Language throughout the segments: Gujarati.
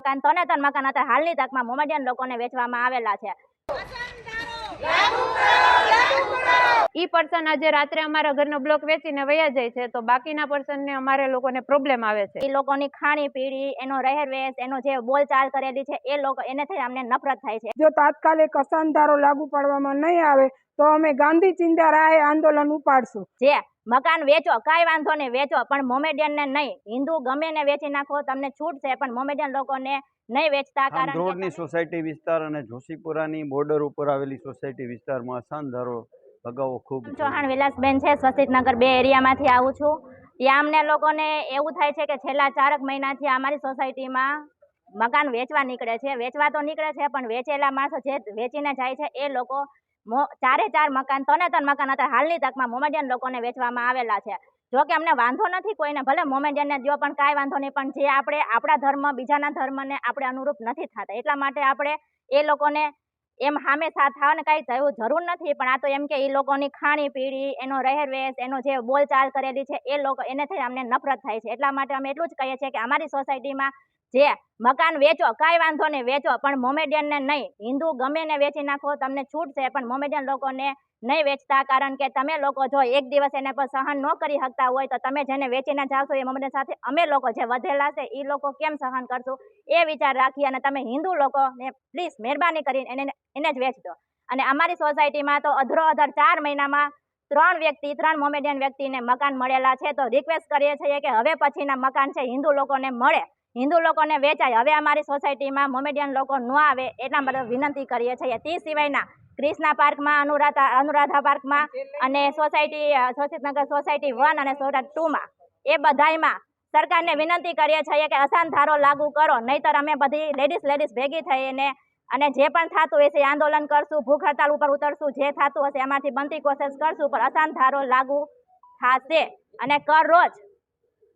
મકાન ત્રણે તન મકાન અત્યારે હાલની તકમાં મોમેડિયન લોકોને વેચવામાં આવેલા છે. ઈ પર્સન આજે રાત્રે અમારા ઘરનો બ્લોક વેચીને વયા જાય છે તો બાકીના પર્સનને અમારે લોકોને પ્રોબ્લેમ આવે છે. એ લોકોની ખાણી પીણી એનો રહેરવેશ એનો જે બોલચાલ કરેલી છે એ લોકો એનેથી અમને નફરત થાય છે. જો તાત્કાલિક અસાનધારો લાગુ પાડવામાં નહીં આવે તો અમે ગાંધી ચિંતા રાય આંદોલન ઉપાડશું. જે મકાન વેચો કાંઈ વાંધો નહીં વેચો પણ મોમેડિયનને નહીં. હિન્દુ ગમે ને વેચી નાખો તમને છૂટ છે પણ મોમેડિયન લોકોને નહીં વેચતા કારણ રોડની સોસાયટી વિસ્તાર અને જોશીપુરાની બોર્ડર ઉપર આવેલી સોસાયટી વિસ્તારમાં અસાનધારો લગાવવો ખૂબ ચૌહાણ વિલાસબેન છે. સ્વસ્તિકનગર બે એરિયામાંથી આવું છું. ત્યાં અમને લોકોને એવું થાય છે કે છેલ્લા ચારક મહિનાથી અમારી સોસાયટીમાં મકાન વેચવા નીકળે છે. વેચવા તો નીકળે છે પણ વેચેલા માણસો જે વેચીને જાય છે એ લોકો ચારે ચાર મકાન, ત્રણે ત્રણ મકાન અત્યારે હાલની તકમાં મોમેડિયન લોકોને વેચવામાં આવેલા છે. જો કે અમને વાંધો નથી કોઈને, ભલે મોમેડિયનને જો પણ કાંઈ વાંધો નહીં. પણ જે આપણે, આપણા ધર્મ, બીજાના ધર્મને આપણે અનુરૂપ નથી થતા. એટલા માટે આપણે એ લોકોને એમ સામે સાથ થવાને કાંઈ થયું જરૂર નથી. પણ આ તો એમ કે એ લોકોની ખાણી પીણી, એનો રહેરવેશ, એનો જે બોલચાલ કરેલી છે, એ લોકો એનેથી અમને નફરત થાય છે. એટલા માટે અમે એટલું જ કહીએ છીએ કે અમારી સોસાયટીમાં જે મકાન વેચો, કાંઈ વાંધો નહીં, વેચો, પણ મોમેડિયનને નહીં. હિન્દુ ગમે ને વેચી નાખો, તમને છૂટ છે, પણ મોમેડિયન લોકોને નહીં વેચતા, કારણ કે તમે લોકો જો એક દિવસ એને પર સહન ન કરી શકતા હોય, તો તમે જેને વેચીને જાવ છો એ મોમેડિયન સાથે અમે લોકો જે વધેલા છે એ લોકો કેમ સહન કરશું? એ વિચાર રાખી અને તમે હિન્દુ લોકોને પ્લીઝ મહેરબાની કરીને એને એને જ વેચજો. અને અમારી સોસાયટીમાં તો અધરો અધર ચાર મહિનામાં ત્રણ વ્યક્તિ, ત્રણ મોમેડિયન વ્યક્તિને મકાન મળેલા છે, તો રિક્વેસ્ટ કરીએ છીએ કે હવે પછીના મકાન છે, હિન્દુ લોકોને મળે. હિન્દુ લોકોને વેચાય. હવે અમારી સોસાયટીમાં મોમેડિયન લોકો ન આવે એટલા માટે વિનંતી કરીએ છીએ. તે સિવાયના ક્રિષ્ના પાર્કમાં, અનુરાધા અનુરાધા પાર્કમાં અને સોસાયટી સોશિતનગર સોસાયટી વન અને સોસાયટી ટુમાં એ બધાયમાં સરકારને વિનંતી કરીએ છીએ કે અસાન ધારો લાગુ કરો, નહીતર અમે બધી લેડીઝ લેડીઝ ભેગી થઈને અને જે પણ થતું હશે આંદોલન કરશું, ભૂખ હડતાલ ઉપર ઉતરશું, જે થતું હશે એમાંથી બનતી કોશિશ કરશું, પણ અસાન ધારો લાગુ થશે અને કર રોજ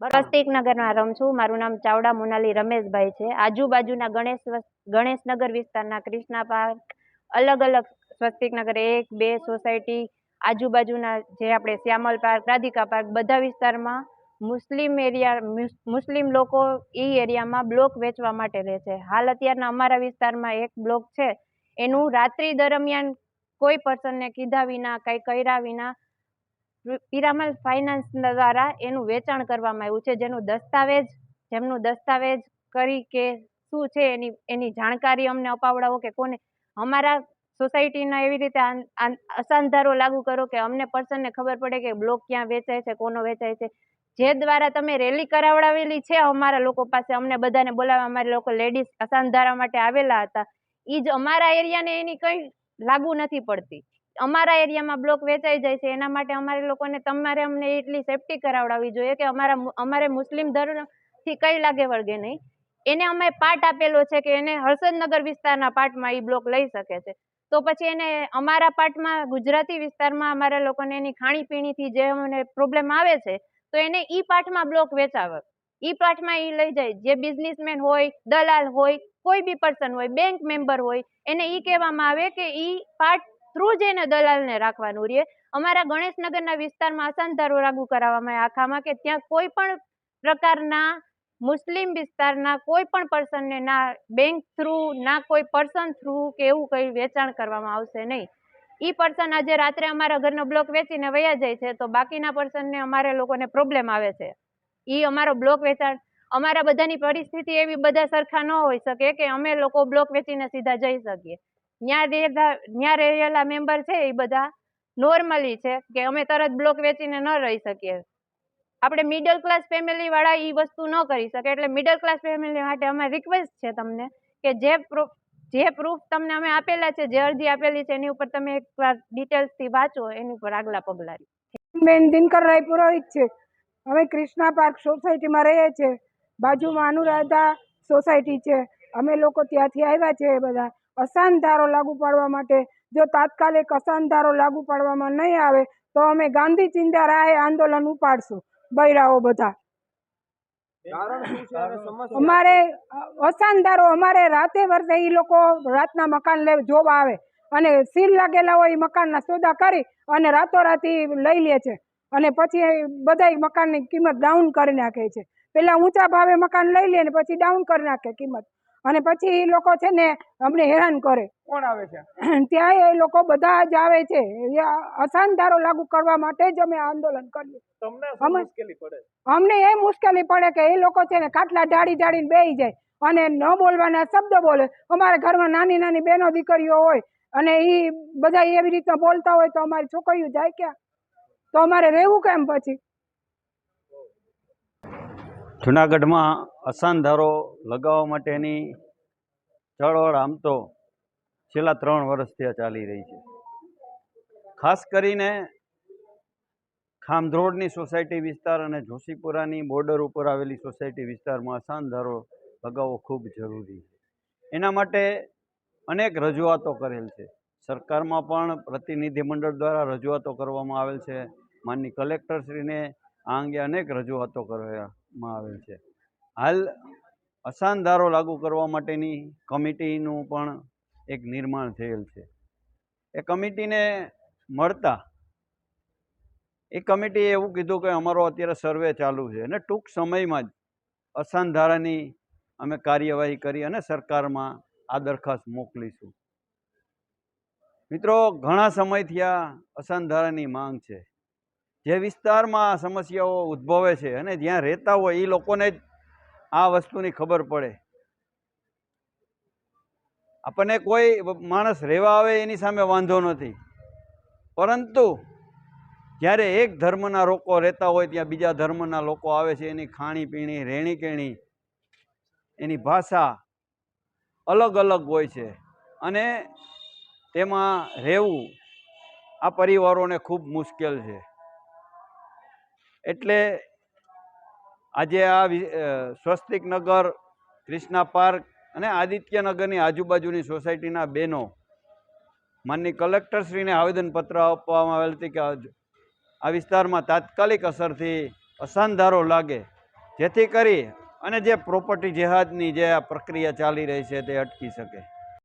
સ્વસ્તિક નગરમાં રહું છું. મારું નામ ચાવડા મોનાલી રમેશભાઈ છે. આજુબાજુના ગણેશ ગણેશનગર વિસ્તારના ક્રિષ્ના પાર્ક, અલગ અલગ સ્વસ્તિક નગર એક, બે સોસાયટી, આજુબાજુના જે આપણે શ્યામલ પાર્ક, રાધિકા પાર્ક, બધા વિસ્તારમાં મુસ્લિમ એરિયા મુસ્લિમ લોકો એ એરિયામાં બ્લોક વેચવા માટે રહે છે. હાલ અત્યારના અમારા વિસ્તારમાં એક બ્લોક છે. એનું રાત્રિ દરમિયાન કોઈ પર્સનને કીધા વિના, કંઈ કર્યા વિના પિરામલ ફાઇનાન્સ દ્વારા એનું વેચાણ કરવામાં આવ્યું છે. જેનું દસ્તાવેજ, જેમનું દસ્તાવેજ કરી કે શું છે એની એની જાણકારી અમને અપાવડાવો કે કોને અમારા સોસાયટીના એવી રીતે અસાંધારો લાગુ કરો કે અમને પર્સનને ખબર પડે કે બ્લોક ક્યાં વેચાય છે, કોનો વેચાય છે. જે દ્વારા તમે રેલી કરાવડાવેલી છે અમારા લોકો પાસે, અમને બધાને બોલાવવા અમારે લોકો લેડીઝ અસાંધારા માટે આવેલા હતા. એ જ અમારા એરિયાને એની કંઈ લાગુ નથી પડતી. અમારા એરિયામાં બ્લોક વેચાઈ જાય છે, એના માટે અમારે લોકોને, તમારે અમને એટલી સેફટી કરાવડાવવી જોઈએ કે અમારા અમારે મુસ્લિમ ધર્મથી કઈ લાગે વળગે નહીં. એને અમે પાર્ટ આપેલો છે કે એને હર્ષદનગર વિસ્તારના પાર્ટમાં એ બ્લોક લઈ શકે છે. તો પછી એને અમારા પાર્ટમાં ગુજરાતી વિસ્તારમાં અમારા લોકોને એની ખાણીપીણીથી જે અમને પ્રોબ્લેમ આવે છે, તો એને ઈ પાર્ટમાં બ્લોક વેચાવે. ઈ પાર્ટમાં એ લઈ જાય. જે બિઝનેસમેન હોય, દલાલ હોય, કોઈ બી પર્સન હોય બેંક મેમ્બર હોય, એને ઈ કહેવામાં આવે કે ઈ પાર્ટ થ્રુ જ એને દલાલને રાખવાનું રહે. અમારા ગણેશનગરના વિસ્તારમાં અસાનધારો લાગુ કરાવવામાં આખામાં કે ત્યાં કોઈ પણ પ્રકારના મુસ્લિમ વિસ્તારના કોઈ પણ પર્સનને ના બેંક થ્રુ ના કોઈ પર્સન થ્રુ કે એવું કંઈ વેચાણ કરવામાં આવશે નહીં. એ પર્સન આજે રાત્રે અમારા ઘરનો બ્લોક વેચીને વયા જાય છે, તો બાકીના પર્સનને અમારે લોકોને પ્રોબ્લેમ આવે છે. એ અમારો બ્લોક વેચાણ, અમારા બધાની પરિસ્થિતિ એવી બધા સરખા ન હોઈ શકે કે અમે લોકો બ્લોક વેચીને સીધા જઈ શકીએ. ત્યાં રહેલા ત્યાં રહેલા મેમ્બર છે એ બધા નોર્મલી છે કે અમે તરત બ્લોક વેચીને ન રહી શકીએ. આપણે મિડલ ક્લાસ ફેમિલી વાળા એ વસ્તુ ન કરી શકે. એટલે મિડલ ક્લાસ ફેમિલી માટે અમે રિક્વેસ્ટ છે તમને કે જે જે પ્રૂફ તમને અમે આપેલા છે, જે અરજી આપેલી છે, એની ઉપર તમે એકવાર ડિટેલ્સથી વાંચો, એની ઉપર આગલા પગલાં બેન દિનકર રાય પુરોહિત છે. અમે ક્રિષ્ના પાર્ક સોસાયટીમાં રહીએ છીએ બાજુમાં અનુરાધા સોસાયટી છે. અમે લોકો ત્યાંથી આવ્યા છે એ બધા અસાનધારો લાગુ પાડવા માટે જો તાત્કાલિક અસાનધારો લાગુ પાડવામાં નહીં આવે તો અમે ગાંધી ચિંતા રાહે આંદોલન ઉપાડશું. બૈરાઓ બધા. અમારે અસાન ધારો અમારે રાતે વર્ષે એ લોકો રાતના મકાન લે જોવા આવે. અને સીલ લાગેલા હોય એ મકાનના સોદા કરી અને રાતોરાત લઈ લે છે. અને પછી બધાય મકાનની કિંમત ડાઉન કરી નાખે છે. પેલા ઊંચા ભાવે મકાન લઈ લે ને પછી ડાઉન કરી નાખે કિંમત. અને પછી એ લોકો છે ને અમને હેરાન કરે. કોણ આવે છે? ત્યાં એ લોકો બધા જ આવે છે. અસાનધારો લાગુ કરવા માટે જ અમે આંદોલન કરીએ. અમને એ મુશ્કેલી પડે કે એ લોકો છે ને ખાટલા ઢાળી ઢાળીને બેસી જાય અને ન બોલવાના શબ્દ બોલે. અમારા ઘરમાં નાની નાની બહેનો દીકરીઓ હોય અને એ બધા એવી રીતના બોલતા હોય તો અમારી છોકરીઓ જાય ક્યાં? તો અમારે રહેવું કેમ પછી? જુનાગઢમાં અસાનધારો લગાવવા માટેની ચળવળ આમ તો છેલ્લા ત્રણ વર્ષથી આ ચાલી રહી છે. ખાસ કરીને ખામધ્રોડની સોસાયટી વિસ્તાર અને જોશીપુરાની બોર્ડર ઉપર આવેલી સોસાયટી વિસ્તારમાં અસાનધારો લગાવવો ખૂબ જરૂરી છે. એના માટે અનેક રજૂઆતો કરેલ છે. સરકારમાં પણ પ્રતિનિધિમંડળ દ્વારા રજૂઆતો કરવામાં આવેલ છે. માનની કલેક્ટરશ્રીને આ અંગે અનેક રજૂઆતો કરવામાં આવેલ છે. હાલ અસાનધારો લાગુ કરવા માટેની કમિટીનું પણ એક નિર્માણ થયેલ છે. એ કમિટીને મળતા એ કમિટીએ એવું કીધું કે અમારો અત્યારે સર્વે ચાલુ છે અને ટૂંક સમયમાં જ અસાનધારાની અમે કાર્યવાહી કરી અને સરકારમાં આ દરખાસ્ત મોકલીશું. મિત્રો, ઘણા સમયથી આ અસાનધારાની માંગ છે. જે વિસ્તારમાં આ સમસ્યાઓ ઉદ્ભવે છે અને જ્યાં રહેતા હોય એ લોકોને જ આ વસ્તુની ખબર પડે. આપણને કોઈ માણસ રહેવા આવે એની સામે વાંધો નથી. પરંતુ જ્યારે એક ધર્મના લોકો રહેતા હોય ત્યાં બીજા ધર્મના લોકો આવે છે, એની ખાણીપીણી, રહેણીકેણી, એની ભાષા અલગ અલગ હોય છે અને તેમાં રહેવું આ પરિવારોને ખૂબ મુશ્કેલ છે. એટલે આજે આ વિ- નગર ક્રિષ્ના પાર્ક અને આદિત્યનગરની આજુબાજુની સોસાયટીના બહેનો માનની કલેક્ટરશ્રીને આવેદનપત્ર આપવામાં આવેલ હતી કે આ વિસ્તારમાં તાત્કાલિક અસરથી અસાનધારો લાગે, જેથી કરી અને જે પ્રોપર્ટી જેહાદની જે આ પ્રક્રિયા ચાલી રહી છે તે અટકી શકે.